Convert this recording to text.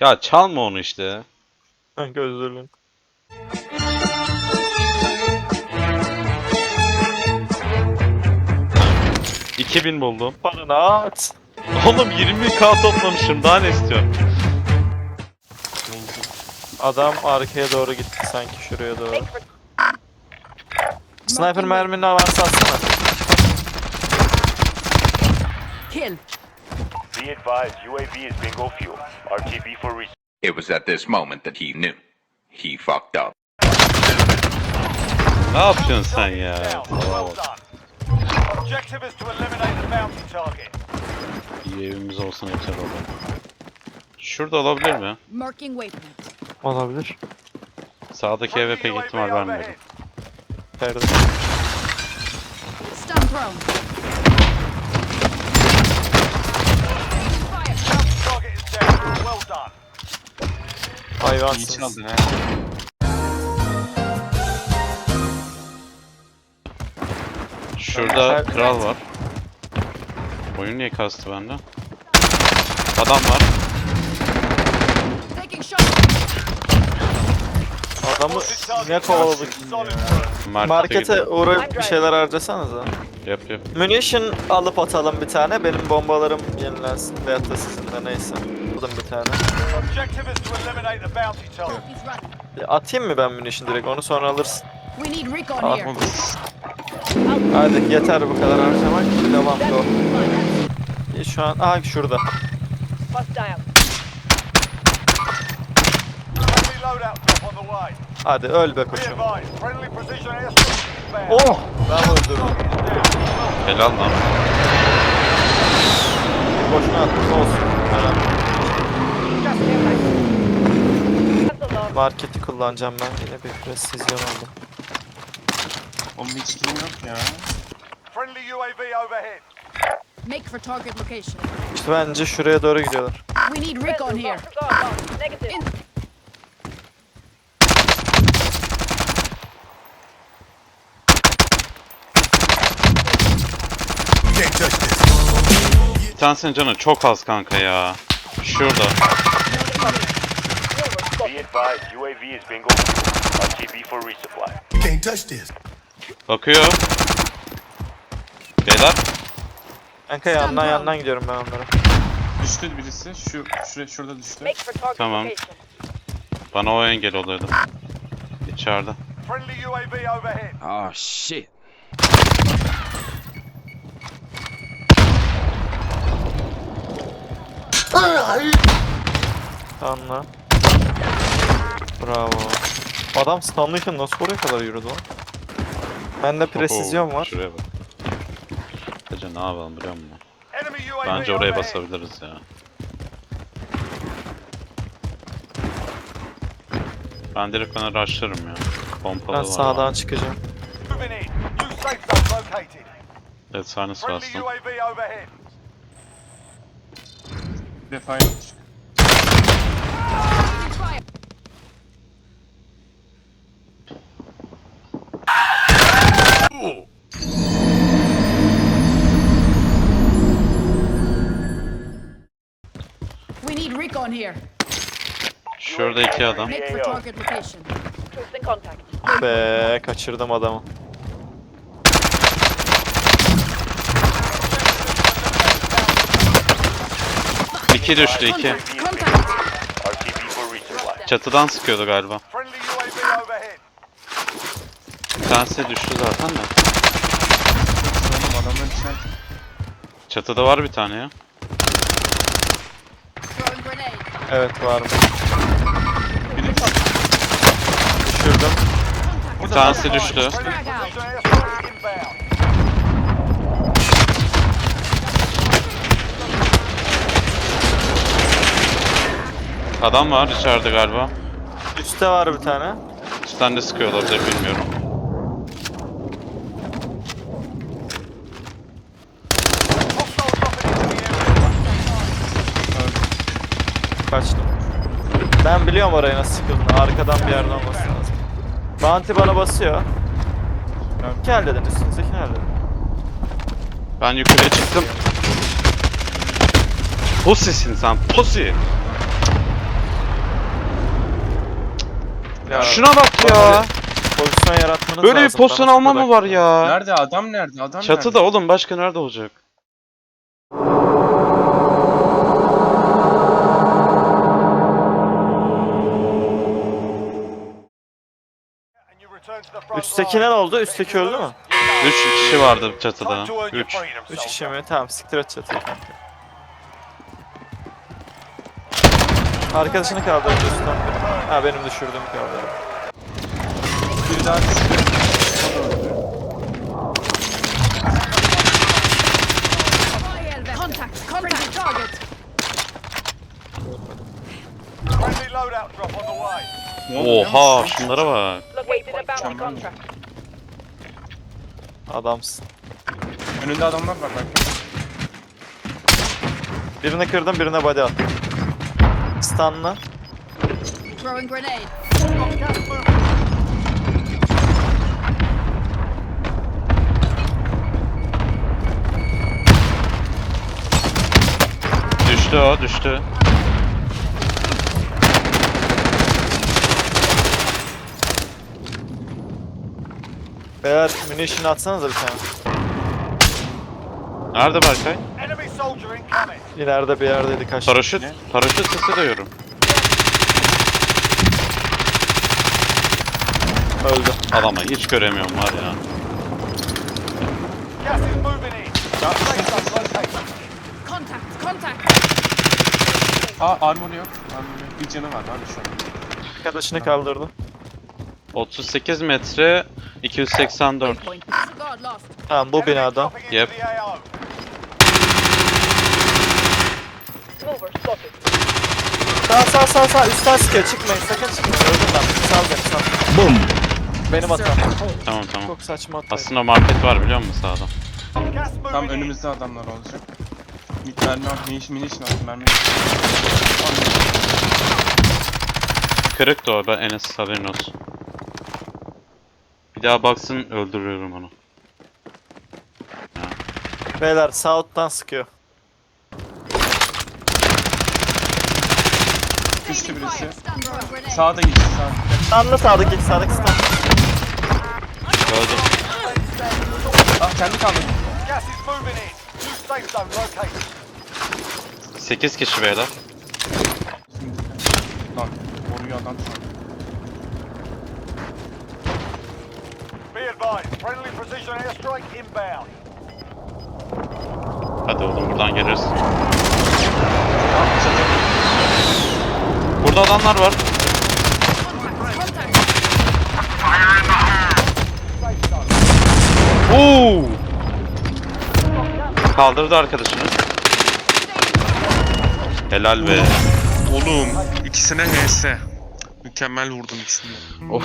Ya çalma onu işte. Kanka özür dilerim. 2000 buldum. Paranı at. Oğlum 20k toplamışım daha ne istiyorsun? Adam arkaya doğru gitti sanki şuraya doğru. Sniper mermini varsa atsana. Be advised, UAV is bingo fuel. RTB for research. It was at this moment that he knew. He fucked up. Ne yapıyorsun sen ya? Well done. Objective is to eliminate the bounty target. İyi evimiz olsun yeter oğlum. Şurada olabilir mi? Marking waypoint. Olabilir. Sağdaki eve pek ihtimal overhead. Perde. Stun thrown. Hayvansınız. Şurada kral var. Oyun niye kastı bende? Adam var. Taking. Adamı ne kovaladık? Markete, uğrayıp bir şeyler harcasanıza. Yap yap. Munition alıp atalım bir tane. Benim bombalarım yenilensin. Veyahut da sizin de neyse. Aldım bir tane. E, Atayım mı ben munition direkt? Onu sonra alırsın. Here. Hadi yeter bu kadar harcamak. Devam go. E, Şu an... Aha şurada. Hadi öl be Be koçum. Oh! Ben öldürdüm. Helal lan. Boşuna attım olsun. Marketi kullanacağım ben. Yine bir presizyon aldım. Oğlum hiç kilim yok ya. Friendly UAV overhead. Make for target location. İşte bence şuraya doğru gidiyorlar. We need recon here. In Bir tanesinin canı çok az kanka ya. Şurada. Bakıyor. Beyler. Kanka yandan yandan gidiyorum ben onlara. Düştü birisi. Şu şuraya şurada düştü. Tamam. Bana o engel oluyordu. İçeride. Overhead. Oh shit. Anla. Bravo. Adam stunlıyken nasıl oraya kadar yürüdü lan? Bende presizyon var. Şuraya bak. Hacı ne yapalım biliyor musun? Bence oraya basabiliriz ya. Ben direkt ona rushlarım ya. Pompalı Ben var. sağdan çıkacağım. Zone located. Evet sahnesi bastım. UAV overhead. Bir de fire çık. fire. We need recon here. Şurada iki adam. Make for target location. Be kaçırdım adamı. İki düştü iki. Çatıdan sıkıyordu galiba. Bir tanesi düştü zaten de. Çatıda var bir tane ya. Evet var. Düşürdüm. Bir tanesi düştü. Adam var içeride galiba. Üste var bir tane. Üstten de sıkıyor olabilir bilmiyorum. Area. Kaçtım. Ben biliyorum orayı nasıl sıkıldığını. Arkadan bir yerden olması lazım. Bounty bana basıyor. Gel dedin üstünüzdeki nerede? Ben yukarıya çıktım. Pussisin sen pussy. Ya, Şuna bak ya. Pozisyon yaratmanız Böyle bir lazım. pozisyon Bana alma mı var ya? Nerede adam nerede? Adam Çatıda nerede? oğlum başka nerede olacak? And you return to the front Üstteki ne oldu? Üstteki öldü mü? 3 kişi vardı çatıda. Time to earn your 3. freedom, 3 soldier. kişi mi? Tamam siktir et çatıyı kanka. Arkadaşını kaldırdı üstten. Ha benim düşürdüğümü kaldırdı. Biri daha biliyor Oha şunlara bak. Adamsın. Önünde adamlar var bak. Birini kırdım birine body attım. Stunla. Throwing grenade. Düştü o düştü. Beyler munition atsanıza bir tane. Nerede Berkay? Soldier incoming. İleride bir yerdeydi kaç. Paraşüt. Paraşüt sesi duyuyorum. Öldü. Adamı hiç göremiyorum var ya. Gas is moving in. Safe zone located. Contact. Contact. Aa armor yok. Armor yok. Bir canı var abi şu an. Arkadaşını kaldırdı. 38 metre 284. Waypoint. Disregard lost. Tamam bu binada. into Yep. Sağ sağ sağ sağ üstten sıkıyor çıkmayın sakın çıkmayın. Öldüm ben. Sal beni sal. Boom. Benim hatam. Tamam tamam. Çok saçma hataydı. Aslında market var biliyor musun sağda? Tam önümüzde adamlar olacak. Mid mermi al. Miniş miniş al. Mermi. Kırık da o ben Enes haberin olsun. Bir daha baksın öldürüyorum onu. Beyler south'tan sıkıyor. Düştü birisi. Sağda gitti sağda. Stunlı sağdaki sağdaki stun. Öldü. Ah kendi kaldı. Gas is moving in. New safe zone located. 8 kişi beyler. Lan koruyor adam şu an. Be advised, friendly precision airstrike inbound. Hadi oğlum buradan geliriz. Burada adamlar var. Oo! Kaldırdı arkadaşını. Helal be. Oğlum ikisine HS. Mükemmel vurdum ikisini. Of.